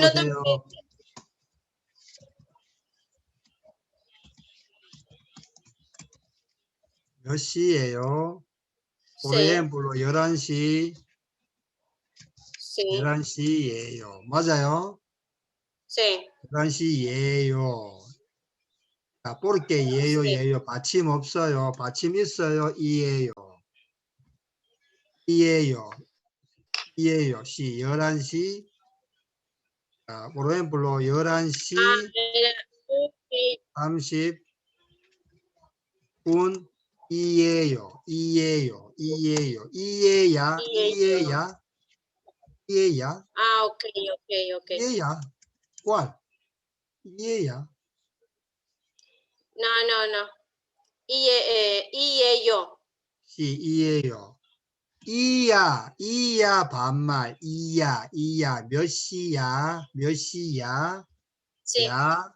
보세요. 몇 시예요? Sí, 오레엠블로 11시, sí, 11시예요. 맞아요? sí, 11시예요. 자, 볼게 예요, 네. 예요. 받침 없어요. 받침 있어요. 이예요. 이예요. 이예요. 시, 11시. 자, 오레엠블로 11시 Era, ok, 30분 이에요. 이에요. 이에요. 이에야. 이에요. 이에야. 이에야. Ah, ok, ok, ok. 이에야. ¿cuál? 이에야. No, no, no. Y, eh, y ello. 시 이에요. 이야. 이야 반말. 이야. 이야. 몇 시야? 몇 시야? 야.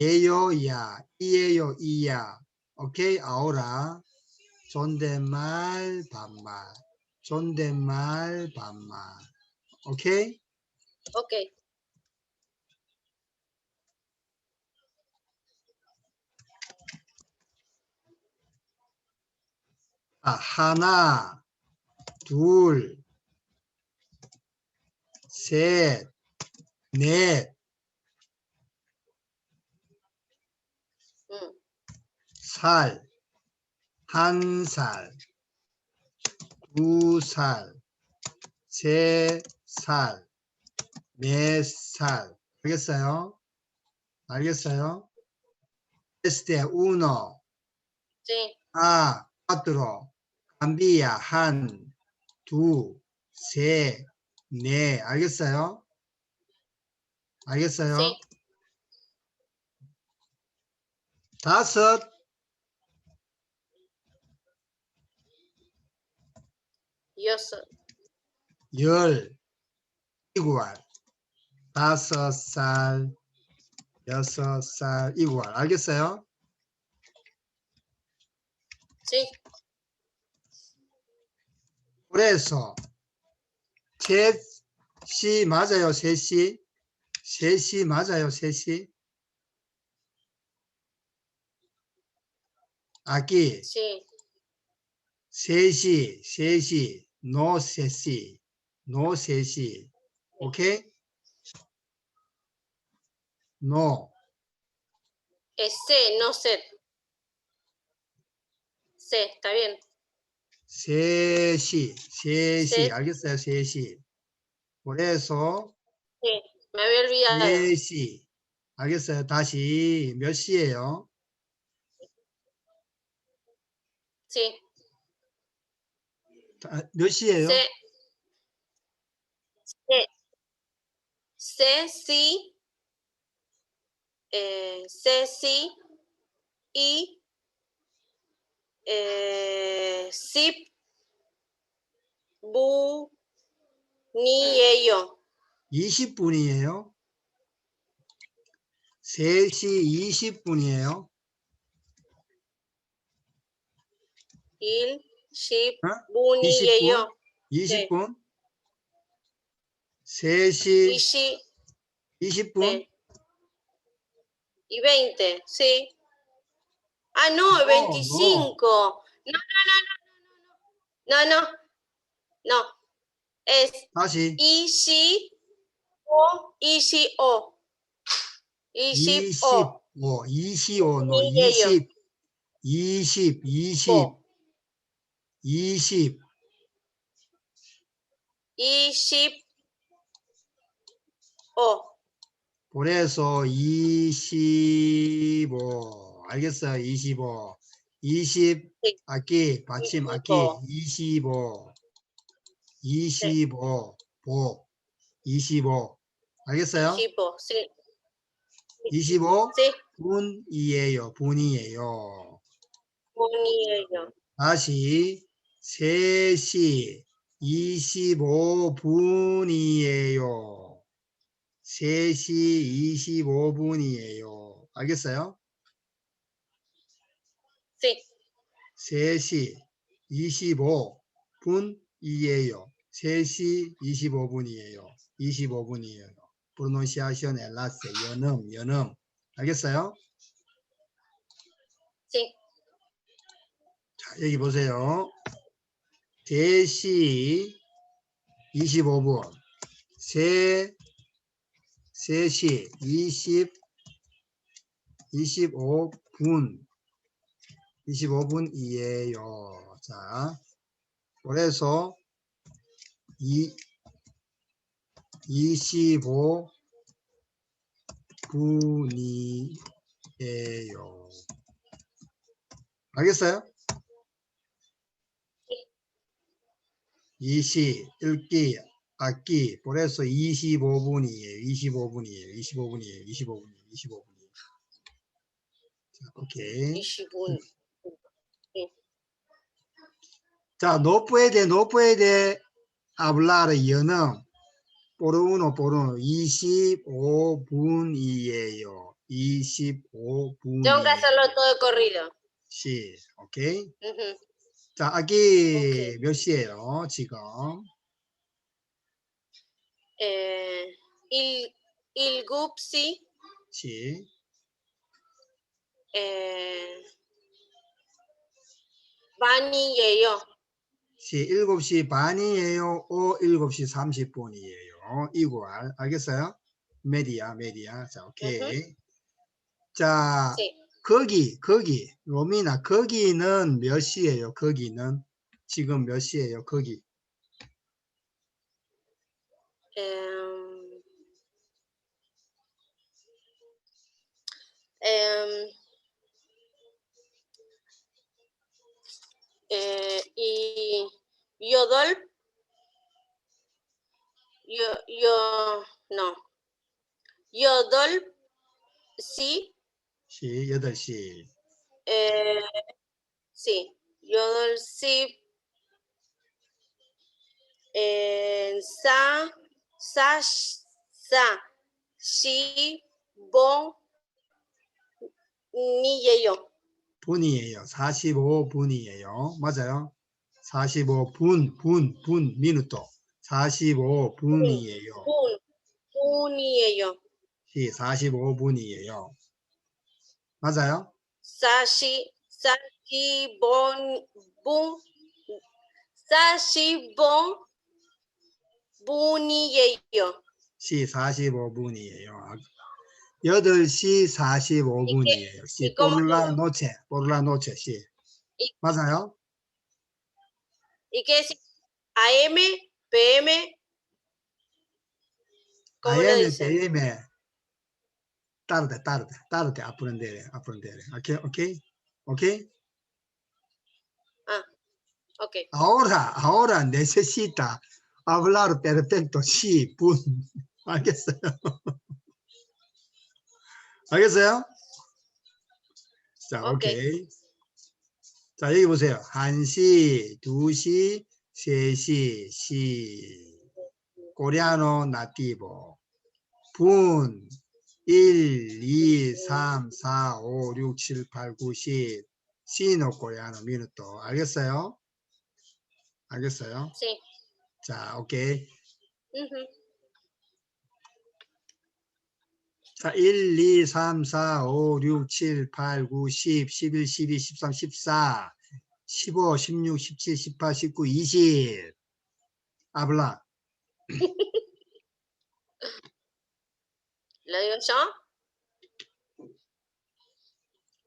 예요 야. 이에요. 이야. 오케이. 아우라. 존댓말 반말. 존댓말 반말. 오케이? ok. 아, 하나, 둘, 셋, 넷, Mm. 살, 한 살, 두 살, 세 살, 네 살. 알겠어요? 알겠어요? Este uno, Sí, 아, cuatro, cambia 한, 두, 세, 네. 알겠어요? 알겠어요? sí. 다섯, soy. 열, 이구알. 다섯 살, 여섯 살, 이구알. 알겠어요? Sí, 그래서 셋시 맞아요, 셋시? 셋시 맞아요, 셋시? 아기 sí. 셋시, 셋시, 노 셋시, 노 셋시, 오케이? 노, Es C, no C. C, está bien. 셋시, 셋시, 셋. 알겠어요, 셋시. 그래서 me había olvidado. 넷시, 알겠어요. 다시 몇 시예요? Sí, 다- 몇 시예요? Sí. Eh, C, sí. Y. Eh, sí. Bu. Ni ello. 20분이에요. 3시 20분이에요. Il. Sí. ¿Ah? Bu. Ni 20분? ello. 20분? Y 3시 sí. 20분? Sí. Y 20, sí. Ah, no, No, 25. No, no, no, no, no, no. No, no. No. Es 다시 y si o y si o. Y si o. 25, 25, no, 이에요. 20, 20, 20, 어. 20, Y si o. 그래서 25, 알겠어요? 25, 20, 네. 악기, 받침, 악기, 25. 25, 25, 보, 25, 알겠어요? 25, sí. 25 Sí. 분이에요, 분이에요. Bonillo. 다시 3시 25분이에요. 3시 25분이에요. 알겠어요? Sí. 3시 25분이에요. 3시 25분이에요. 25분이에요. pronunciation enlace 연음 연음 알겠어요? Sí. 자 여기 보세요. 대시 25분 세 3시 20 25분 25분이에요. 자, 그래서 이 25 분이에요. 알겠어요? 20 읽기 악기 그래서 25분이에요. 25분이에요. 25분이에요. 25분이에요. 25분이에요. 자, 오케이. 20분. 자, no puede, no puede hablar 연음. por uno, por uno. 25분이에요. 25분. Tengo que hacerlo todo corrido. 시, ok. Ujú. 자, 아기 오케이. 몇 시예요, 지금? Eh, il, il Gupsi, 시. eh, Bani예요. 시 7시 반이에요. 오 7시 30분이에요. 이구알. 알겠어요? 메디아, 메디아. 자, 오케이. 자, Sí. 거기, 거기. 로미나, 거기는 몇 시예요? 거기는 지금 몇 시예요? 거기. Em, em, eh, y Yodol, yo, yo, no, Yodol, sí. Sí, Yodol, sí. Eh, sí, Yodol, sí. Eh, sa, sa, sa, shi, bo, ni, yo. 분이에요. 45분이에요. 맞아요? 45분, 분, 분, 미누토. 45분이에요. 분, 분이에요. 시 45분이에요. 맞아요? 사시, 사시, 본, 분, 사시, 본, 분이에요. 시 45분이에요. 8시 45분이에요. 시 포르라 노체, 포르라 노체 시. 이- 맞아요? ¿Y qué es? AM, PM, ¿cómo le AM? PM. tarde, tarde, tarde apprendere, apprendere. Ok, ok, ok. Ok. Ahora, ahora necesita hablar perfecto. Sí, 분. 알겠어요? 알겠어요? 자, 오케이. 오케이. 자, 여기 보세요. 1시, 2시, 3시, 시. 코리아노 나티보. 분. 1, 2, 3, 4, 5, 6, 7, 8, 9, 10. 시노 코리아노 미누토. 알겠어요? 알겠어요? Sí. 자, 오케이. 자, 1, 2, 3, 4, 5, 6, 7, 8, 9, 10, 11, 12, 13, 14, 15, 16, 17, 18, 19, 20. 아블라. ¿Lo digo yo?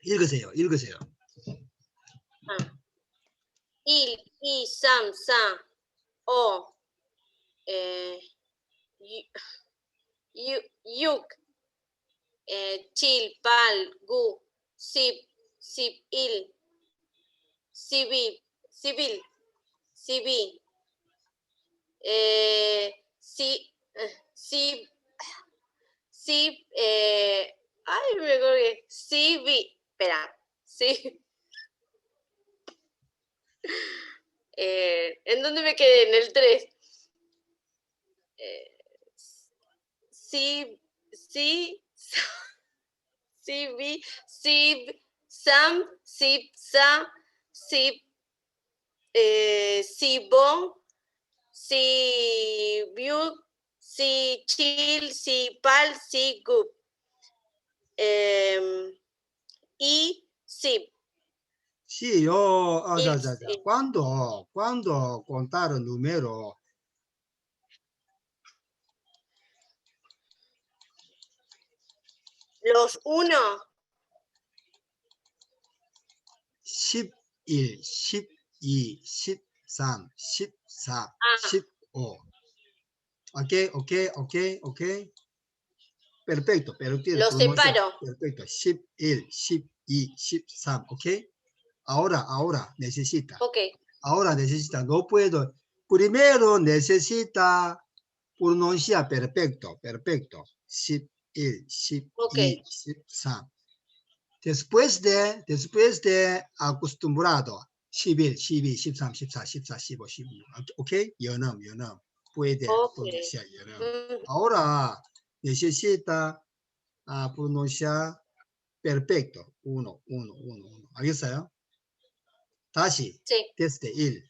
읽으세요. 읽으세요. Il, i, sam, sa, o, eh, yu, yu, yuk, eh, chil, pal, gu, sip, sip, il, civil, civil, civil, eh, si, eh, si, si, eh, ay, me colgué, civi, espera, sí. Eh, ¿En dónde me quedé? En el 3. Eh, sí, sí, sí, vi, sí, sam, sí, sa, sí, eh, sí, bon, sí, view, si chill, si pal, si gup. Em, y si. Sí, yo, ah, ya, Y- ya, ya. y- Cuando, cuando contar el número, Los uno, 11, 12, 13, 14, Ah. 15. Ok, ok, ok, ok. Perfecto, pero tiene Los pronuncia- separo. Perfecto. 11, 12, 13, ok. Ahora, ahora necesita. ok. Ahora necesita, no puedo. Primero necesita pronunciar perfecto, perfecto. 11, 12, Ok. 13. Después de, después de acostumbrado, 11, 12, 13, 14, 15, 15, 16. ¿Ok? 연음, 연음. Puede pronunciar. Mm, Ahora necesita ah, pronunciar perfecto. uno, uno, uno, uno. 알겠어요? 다시 sí. desde 1.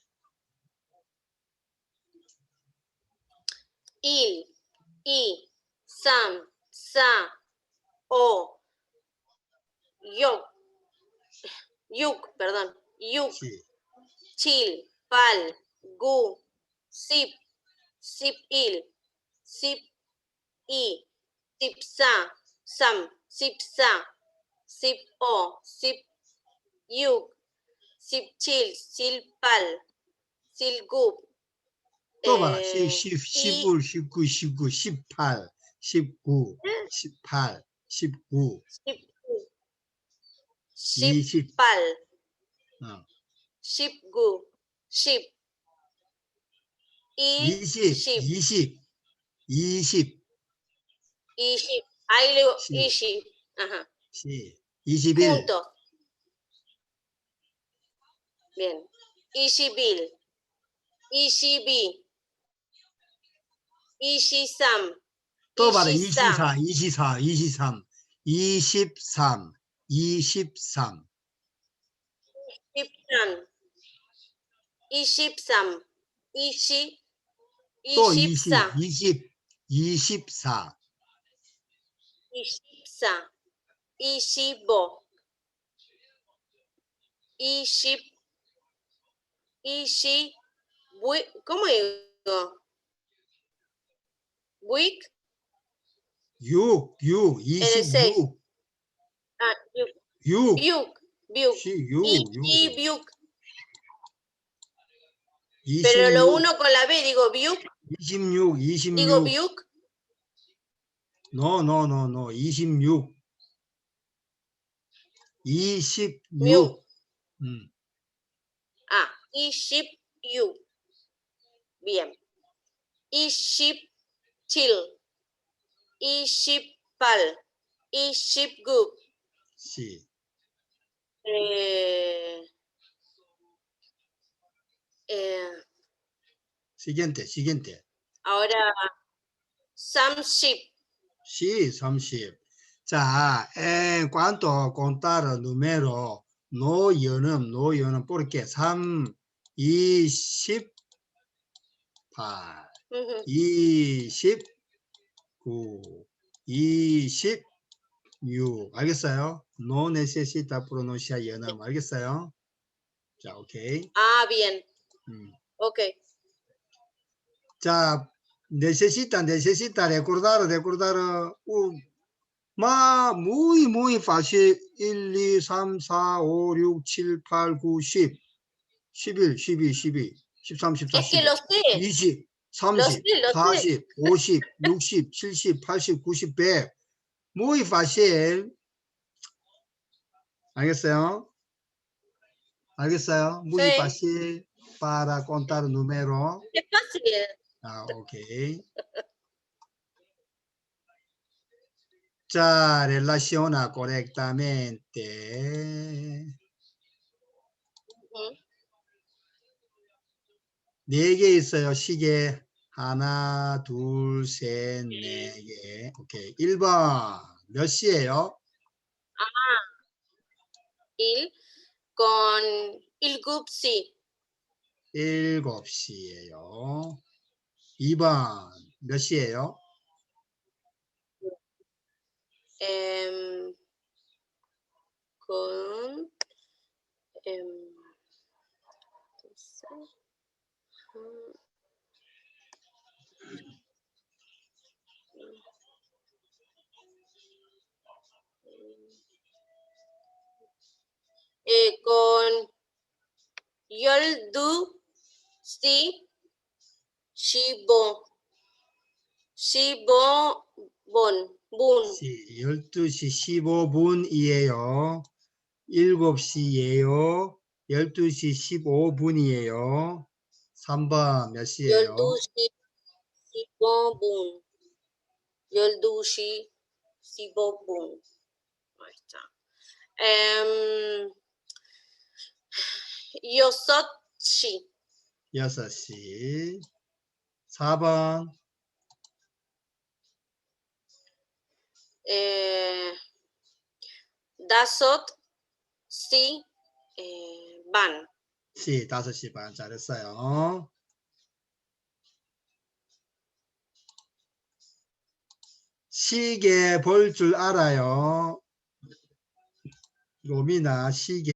il, i, sam, sa, o, yok, yuk, perdón, yuk, Sí. chil, pal, gu, sip, sip il, sip i, sip sa, sam, sip sa, sip o, sip yuk, sip chil, sil pal, sil gu. 또 봐라. eh, 10, 10, 이- 19, 19, 19, 18, 19, 18, 19, 십구, 20. 십팔, 어. 십구, 십, 이, 20, 십, 20, 20, 이십, 아이고, 십. 이십, ajá, 시, 21, punto. Bien, 이십일, 이십이, 이십삼, 또 봐라. 이십사, 24, 24, 23, 23, 23, 이십삼, 이십삼, 이십, 또 20, 이십사, 20, 24, 이십사, 이십오, 이 You, you, easy, you. Uh, you. You. You. You, you. Pero lo uno con la B, digo buke. Digo buke. No, no, no, no, 26. 26. New. Mm. Ah, y ship you. Bien. Y ship chill. y ship pal y shippuk. Sí, Eh, eh, siguiente, siguiente. Ahora, samsip. Sí, 삼십. 자, en cuanto a contar número, no yo no, no, yo no, porque 3, 28, 28, 19, 26. 알겠어요? No necesita pronunciar y no. 알겠어요? 자, 오케이. Ah, bien. 음. Ok. 자, necesita, necesita recordar, recordar. Uh, 마, muy, muy fácil. 1, 2, 3, 4, 5, 6, 7, 8, 9, 10. 11, 12, 12, 13, 14, 15, 20. 30, lo sé, lo sé, 40, 50, 60, 70, 80, 90, 100. Muy fácil. 알겠어요? 알겠어요? Muy Sí. fácil para contar número. es fácil, Ah, ok. Ya relaciona correctamente. 네 개 있어요, 시계. 하나, 둘, 셋, 네 개. 오케이. 1번. 몇 시예요? il, con ilgup, sí, 7시예요. 2번. 몇 시예요? em con em con 시 십오 십오 분 분. 시 12시 15분이에요. 7시예요. 12시 15분이에요. 3번 몇 시예요? 12시 15분. 12시 15분. 맞아. 음, 6시. 6시. 4번 에, 다섯 시 에, 반. 시 5시 반 잘했어요. 시계 볼 줄 알아요. 로미나 시계